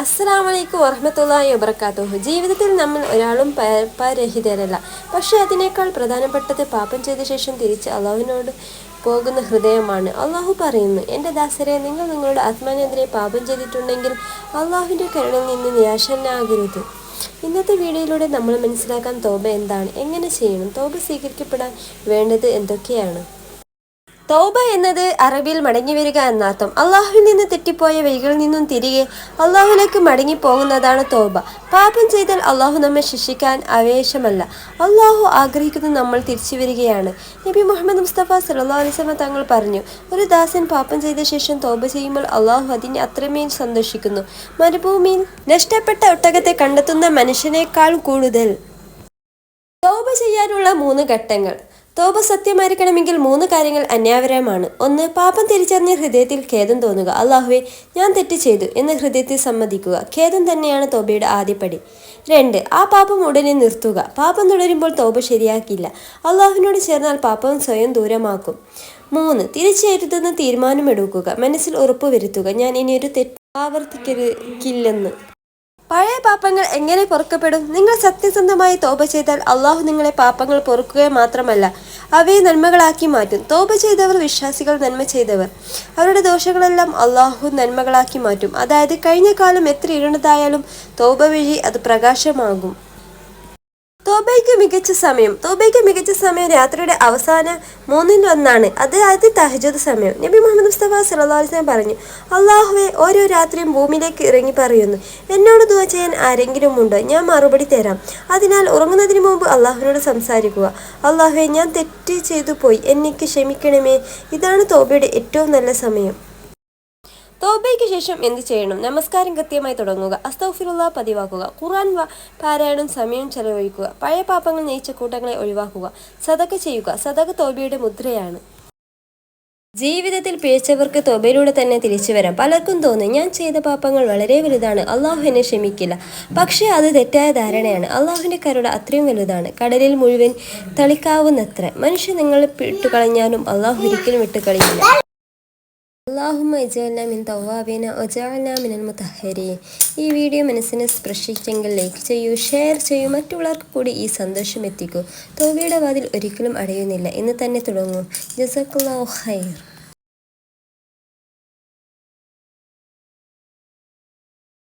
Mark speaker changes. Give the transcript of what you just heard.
Speaker 1: അസ്സലാമലൈക്കും വറഹമത്തല്ലാഹി വബർക്കാത്തുഹു ജീവിതത്തിൽ നമ്മൾ ഒരാളും പാപരഹിതരല്ല പക്ഷേ അതിനേക്കാൾ പ്രധാനപ്പെട്ടത് പാപം ചെയ്ത ശേഷം തിരിച്ച് അള്ളാഹുവിനോട് പോകുന്ന ഹൃദയമാണ്. അള്ളാഹു പറയുന്നു എന്റെ ദാസരെ നിങ്ങൾ നിങ്ങളുടെ ആത്മാനെതിരെ പാപം ചെയ്തിട്ടുണ്ടെങ്കിൽ അള്ളാഹുവിന്റെ കരുണയിൽ നിന്ന് നിരാശനാകരുത്. ഇന്നത്തെ വീഡിയോയിലൂടെ നമ്മൾ മനസ്സിലാക്കാൻ തോബ എന്താണ്? എങ്ങനെ ചെയ്യണം? തോബ സ്വീകരിക്കപ്പെടാൻ വേണ്ടത് എന്തൊക്കെയാണ്? തൗബ എന്നത് അറബിയിൽ മടങ്ങി വരിക എന്നർത്ഥം. അള്ളാഹുവിൽ നിന്ന് തെറ്റിപ്പോയ വഴികളിൽ നിന്നും തിരികെ അള്ളാഹുലേക്ക് മടങ്ങി പോകുന്നതാണ് തൗബ. പാപം ചെയ്താൽ അള്ളാഹു നമ്മെ ശിക്ഷിക്കാൻ ആവേശമല്ല. അള്ളാഹു ആഗ്രഹിക്കുന്നത് നമ്മൾ തിരിച്ചു വരികയാണ് നബി മുഹമ്മദ് മുസ്തഫ സല്ലാ അലിസ്മ തങ്ങൾ പറഞ്ഞു ഒരു ദാസൻ പാപം ചെയ്ത ശേഷം തൗബ ചെയ്യുമ്പോൾ അള്ളാഹു അതിനെ അത്രമേൽ സന്തോഷിക്കുന്നു. മരുഭൂമിയിൽ നഷ്ടപ്പെട്ട ഒട്ടകത്തെ കണ്ടെത്തുന്ന മനുഷ്യനേക്കാൾ കൂടുതൽ. തൗബ ചെയ്യാനുള്ള മൂന്ന് ഘട്ടങ്ങൾ. തോപ സത്യമായിരിക്കണമെങ്കിൽ മൂന്ന് കാര്യങ്ങൾ അന്യാവരമാണ് ഒന്ന് പാപം തിരിച്ചറിഞ്ഞ ഹൃദയത്തിൽ ഖേദം തോന്നുക. അള്ളാഹുവെ ഞാൻ തെറ്റ് ചെയ്തു എന്ന് ഹൃദയത്തിൽ സമ്മതിക്കുക. ഖേദം തന്നെയാണ് തോബയുടെ ആദ്യപടി രണ്ട് ആ പാപം ഉടനെ നിർത്തുക. പാപം തുടരുമ്പോൾ തോപ ശരിയാക്കില്ല അള്ളാഹുവിനോട് ചേർന്നാൽ പാപം സ്വയം ദൂരമാക്കും. മൂന്ന് തിരിച്ചേരുതെന്ന് തീരുമാനമെടുക്കുക. മനസ്സിൽ ഉറപ്പുവരുത്തുക ഞാൻ ഇനിയൊരു തെറ്റ് ആവർത്തിക്കില്ലെന്ന് പഴയ പാപങ്ങൾ എങ്ങനെ പൊറുക്കപ്പെടും? നിങ്ങൾ സത്യസന്ധമായി തോപ ചെയ്താൽ അള്ളാഹു നിങ്ങളെ പാപങ്ങൾ പൊറുക്കുക മാത്രമല്ല അവയെ നന്മകളാക്കി മാറ്റും. തോപ ചെയ്തവർ വിശ്വാസികൾ നന്മ ചെയ്തവർ. അവരുടെ ദോഷങ്ങളെല്ലാം അള്ളാഹു നന്മകളാക്കി മാറ്റും. അതായത് കഴിഞ്ഞ കാലം എത്ര ഇരുണ്ടതായാലും തോപ വഴി അത് പ്രകാശമാകും. തോബയ്ക്ക് മികച്ച സമയം. തോബയ്ക്ക് മികച്ച സമയം രാത്രിയുടെ അവസാന മൂന്നിൽ ഒന്നാണ്. അത് ആദ്യ തഹജത് സമയം. നബി മുഹമ്മദ് മുസ്തഫ സല്ലാസ്ലം പറഞ്ഞു അള്ളാഹുവെ ഓരോ രാത്രിയും ഭൂമിയിലേക്ക് ഇറങ്ങി പറയുന്നു. എന്നോട് ദുവ ചെയ്യാൻ ആരെങ്കിലും ഉണ്ടോ? ഞാൻ മറുപടി തരാം. അതിനാൽ ഉറങ്ങുന്നതിന് മുമ്പ് അള്ളാഹുവിനോട് സംസാരിക്കുക. അള്ളാഹുവെ ഞാൻ തെറ്റ് ചെയ്തു പോയി. എനിക്ക് ക്ഷമിക്കണമേ. ഇതാണ് തോബയുടെ ഏറ്റവും നല്ല സമയം. തോബയ്ക്ക് ശേഷം എന്ത് ചെയ്യണം? നമസ്കാരം കൃത്യമായി തുടങ്ങുക. അസ്തൗഫിറുള്ള പതിവാക്കുക. ഖുറാൻ പാരായണം സമയം ചെലവഴിക്കുക. പഴയ പാപങ്ങൾ നയിച്ച കൂട്ടങ്ങളെ ഒഴിവാക്കുക. സതക ചെയ്യുക. സതക തോബയുടെ മുദ്രയാണ്. ജീവിതത്തിൽ പിഴച്ചവർക്ക് തൊബയിലൂടെ തന്നെ തിരിച്ചു വരാം. പലർക്കും തോന്നും ഞാൻ ചെയ്ത പാപങ്ങൾ വളരെ വലുതാണ്. അള്ളാഹു എന്നെ ക്ഷമിക്കില്ല. പക്ഷേ അത് തെറ്റായ ധാരണയാണ്. അള്ളാഹുവിന്റെ കരുട അത്രയും വലുതാണ്. കടലിൽ മുഴുവൻ തളിക്കാവുന്നത്ര. മനുഷ്യൻ നിങ്ങളെ വിട്ടുകളഞ്ഞാലും അള്ളാഹു ഒരിക്കലും വിട്ടുകളയില്ല. അള്ളാഹുമ്മ ഇജാല മിൻ തവാബീന ഒജാല മിനൽ മുത്തഹരീൻ ഈ വീഡിയോ മനസ്സിനെ സ്പർശിച്ചെങ്കിൽ ലൈക്ക് ചെയ്യൂ ഷെയർ ചെയ്യൂ മറ്റുള്ളവർക്ക് കൂടി ഈ സന്തോഷം എത്തിക്കൂ. തോബയുടെ വാതിൽ ഒരിക്കലും അടയുന്നില്ല. എന്ന് തന്നെ തുടങ്ങൂ. ജസക്കുള്ള ഖൈർ.